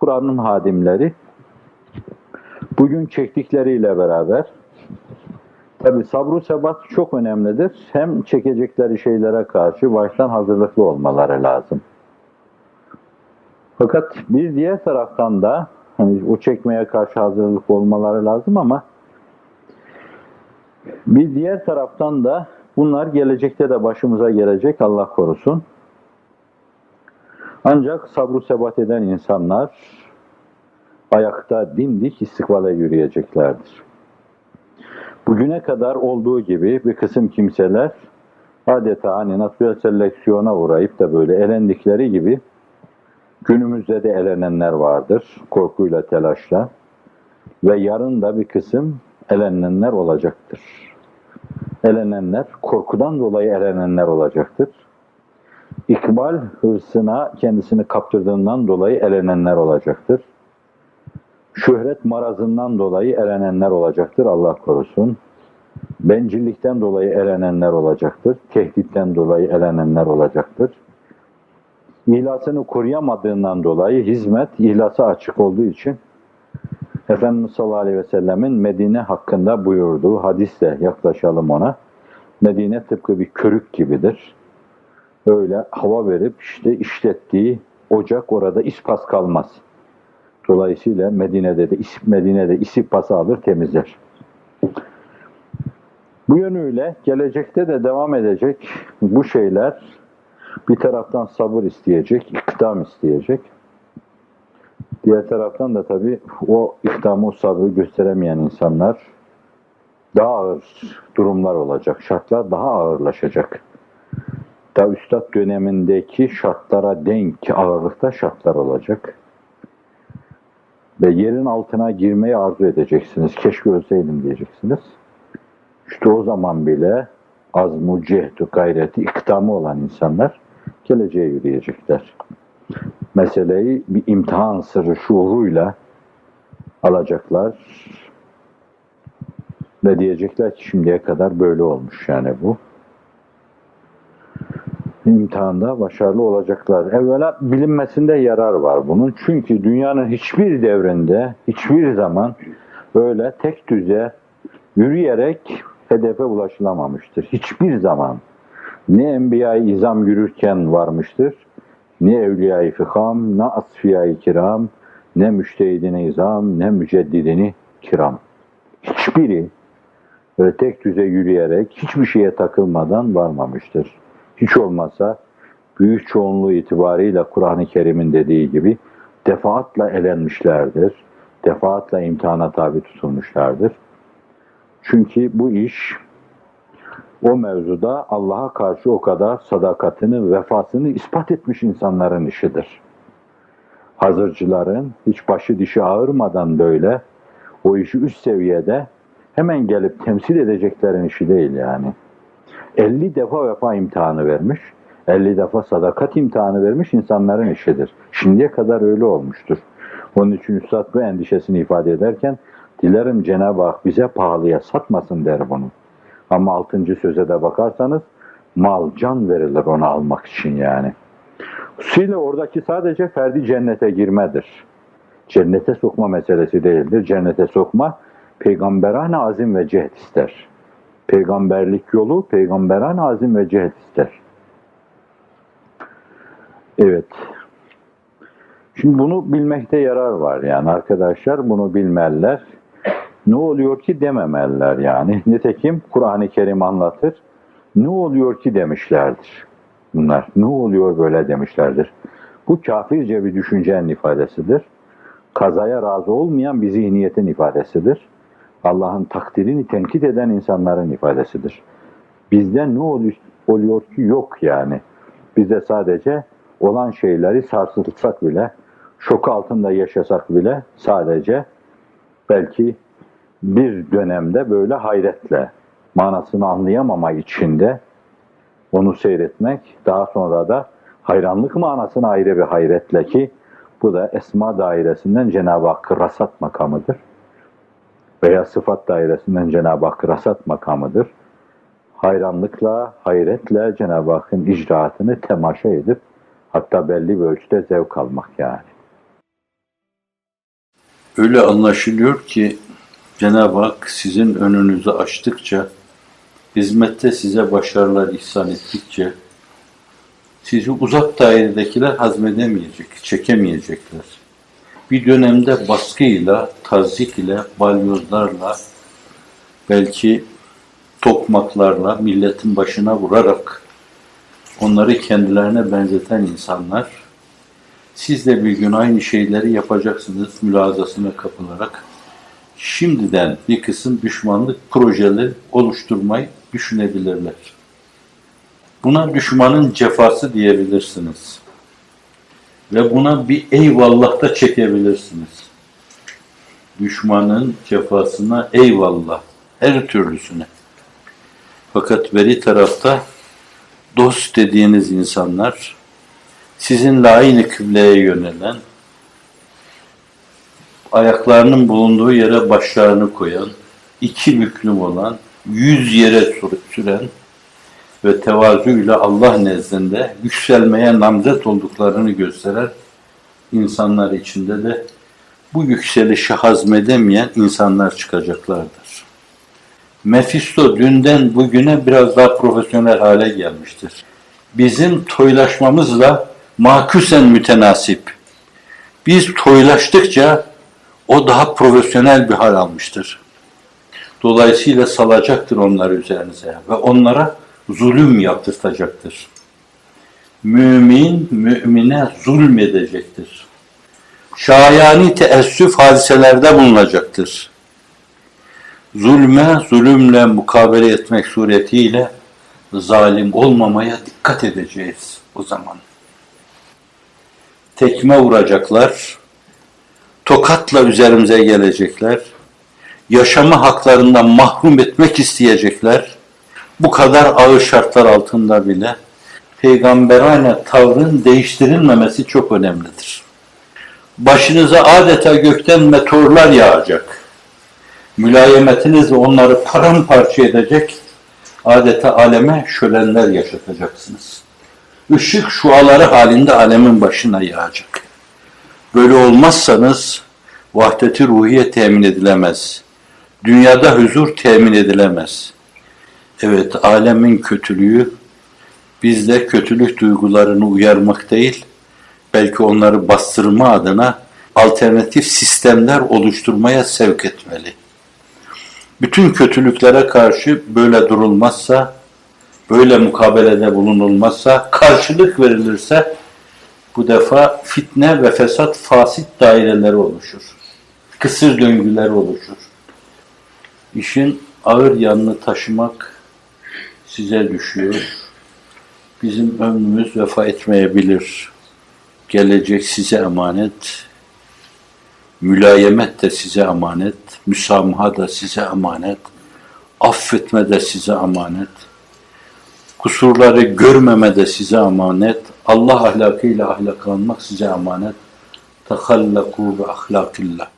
Kur'an'ın hadimleri bugün çektikleriyle beraber tabi sabru sebat çok önemlidir. Hem çekecekleri şeylere karşı baştan hazırlıklı olmaları lazım. Fakat bir diğer taraftan da hani o çekmeye karşı hazırlık olmaları lazım ama bir diğer taraftan da bunlar gelecekte de başımıza gelecek Allah korusun. Ancak sabru sebat eden insanlar ayakta dimdik istikbale yürüyeceklerdir. Bugüne kadar olduğu gibi bir kısım kimseler adeta hani natürel seleksiyona uğrayıp da böyle elendikleri gibi günümüzde de elenenler vardır korkuyla, telaşla ve yarın da bir kısım elenenler olacaktır. Elenenler, korkudan dolayı elenenler olacaktır. İkbal hırsına kendisini kaptırdığından dolayı elenenler olacaktır. Şöhret marazından dolayı elenenler olacaktır Allah korusun. Bencillikten dolayı elenenler olacaktır. Tehditten dolayı elenenler olacaktır. İhlasını koruyamadığından dolayı hizmet, ihlası açık olduğu için Efendimiz sallallahu aleyhi ve sellemin Medine hakkında buyurduğu hadisle yaklaşalım ona. Medine tıpkı bir körük gibidir. Öyle hava verip işte işlettiği ocak orada ispas kalmaz. Dolayısıyla Medine'de de Medine'de isipası alır temizler. Bu yönüyle gelecekte de devam edecek bu şeyler bir taraftan sabır isteyecek, ikdam isteyecek. Diğer taraftan da tabii o ikdamı, o sabrı gösteremeyen insanlar daha ağır durumlar olacak. Şartlar daha ağırlaşacak. Da üstad dönemindeki şartlara denk ağırlıkta şartlar olacak. Ve yerin altına girmeyi arzu edeceksiniz. Keşke ölseydim diyeceksiniz. İşte o zaman bile azmu, cehdu, gayreti, ikdamı olan insanlar geleceğe yürüyecekler. Meseleyi bir imtihan sırrı şuuruyla alacaklar ve diyecekler ki şimdiye kadar böyle olmuş yani bu. İmtihanda başarılı olacaklar. Evvela bilinmesinde yarar var bunun. Çünkü dünyanın hiçbir devrinde, hiçbir zaman böyle tek düze yürüyerek hedefe ulaşılamamıştır. Hiçbir zaman. Ne Enbiya-i İzam yürürken varmıştır, ne Evliya-i Fikam, ne Asfiya-i Kiram, ne Müştehidini İzam, ne Müceddidini Kiram. Hiçbiri böyle tek düze yürüyerek, hiçbir şeye takılmadan varmamıştır. Hiç olmazsa büyük çoğunluğu itibariyle Kur'an-ı Kerim'in dediği gibi defaatla elenmişlerdir. Defaatla imtihana tabi tutulmuşlardır. Çünkü bu iş o mevzuda Allah'a karşı o kadar sadakatini, vefasını ispat etmiş insanların işidir. Hazırcıların hiç başı dişi ağırmadan böyle o işi üst seviyede hemen gelip temsil edeceklerin işi değil yani. 50 defa vefa imtihanı vermiş, 50 defa sadakat imtihanı vermiş insanların işidir. Şimdiye kadar öyle olmuştur. Onun için Üstad bu endişesini ifade ederken dilerim Cenab-ı Hak bize pahalıya satmasın der bunu. Ama altıncı söze de bakarsanız mal can verilir onu almak için yani. Hususuyla oradaki sadece ferdi cennete girmedir. Cennete sokma meselesi değildir. Cennete sokma peygamberane azim ve cehd ister. Peygamberlik yolu peygamberane azim ve cehd ister. Evet. Şimdi bunu bilmekte yarar var yani arkadaşlar bunu bilmeliler ne oluyor ki dememeliler yani. Nitekim Kur'an-ı Kerim anlatır. Ne oluyor ki demişlerdir. Bunlar ne oluyor böyle demişlerdir. Bu kafirce bir düşüncenin ifadesidir. Kazaya razı olmayan bir zihniyetin ifadesidir. Allah'ın takdirini tenkit eden insanların ifadesidir. Bizde ne oluyor ki yok yani. Bizde sadece olan şeyleri sarsılsak bile, şok altında yaşasak bile sadece belki bir dönemde böyle hayretle manasını anlayamama içinde onu seyretmek, daha sonra da hayranlık manasını ayrı bir hayretle ki bu da esma dairesinden Cenab-ı Hakk'ı rasat makamıdır. Veya sıfat dairesinden Cenab-ı Hakk'ı rasat makamıdır. Hayranlıkla, hayretle Cenab-ı Hakk'ın icraatını temaşa edip hatta belli bir ölçüde zevk almak yani. Öyle anlaşılıyor ki Cenab-ı Hak sizin önünüzü açtıkça, hizmette size başarılar ihsan ettikçe, sizi uzak dairedekiler hazmedemeyecek, çekemeyecekler. Bir dönemde baskıyla, tazik ile, balyozlarla, belki tokmaklarla milletin başına vurarak onları kendilerine benzeten insanlar siz de bir gün aynı şeyleri yapacaksınız mülazasına kapılarak şimdiden bir kısım düşmanlık projeleri oluşturmayı düşünebilirler. Buna düşmanın cefası diyebilirsiniz. Ve buna bir eyvallah da çekebilirsiniz. Düşmanın cefasına eyvallah. Her türlüsüne. Fakat veri tarafta dost dediğiniz insanlar sizinle aynı kıbleye yönelen, ayaklarının bulunduğu yere başlarını koyan, iki büklüm olan, yüz yere sür- süren ve tevazuyla Allah nezdinde yükselmeye namzet olduklarını gösteren insanlar içinde de bu yükselişi hazmedemeyen insanlar çıkacaklardır. Mephisto dünden bugüne biraz daha profesyonel hale gelmiştir. Bizim toylaşmamızla maküsen mütenasip. Biz toylaştıkça o daha profesyonel bir hal almıştır. Dolayısıyla salacaktır onları üzerinize ve onlara zulüm yaptırtacaktır. Mümin, mümine zulmedecektir. Şayani teessüf hadiselerde bulunacaktır zulme zulümle mukabele etmek suretiyle zalim olmamaya dikkat edeceğiz o zaman. Tekme vuracaklar, tokatla üzerimize gelecekler, yaşama haklarından mahrum etmek isteyecekler. Bu kadar ağır şartlar altında bile peygamberane tavrın değiştirilmemesi çok önemlidir. Başınıza adeta gökten meteorlar yağacak mülayemetinizle onları paramparça edecek, adeta aleme şölenler yaşatacaksınız. Işık şuaları halinde alemin başına yağacak. Böyle olmazsanız vahdeti ruhiye temin edilemez. Dünyada huzur temin edilemez. Evet, alemin kötülüğü bizde kötülük duygularını uyarmak değil, belki onları bastırma adına alternatif sistemler oluşturmaya sevk etmeli bütün kötülüklere karşı böyle durulmazsa, böyle mukabelede bulunulmazsa, karşılık verilirse bu defa fitne ve fesat fasit daireleri oluşur. Kısır döngüler oluşur. İşin ağır yanını taşımak size düşüyor. Bizim ömrümüz vefa etmeyebilir. Gelecek size emanet. Mülayemet de size emanet, müsamaha da size emanet, affetme de size emanet, kusurları görmeme de size emanet, Allah ahlakıyla ahlaklanmak size emanet. Tehallaku bi ahlakillah.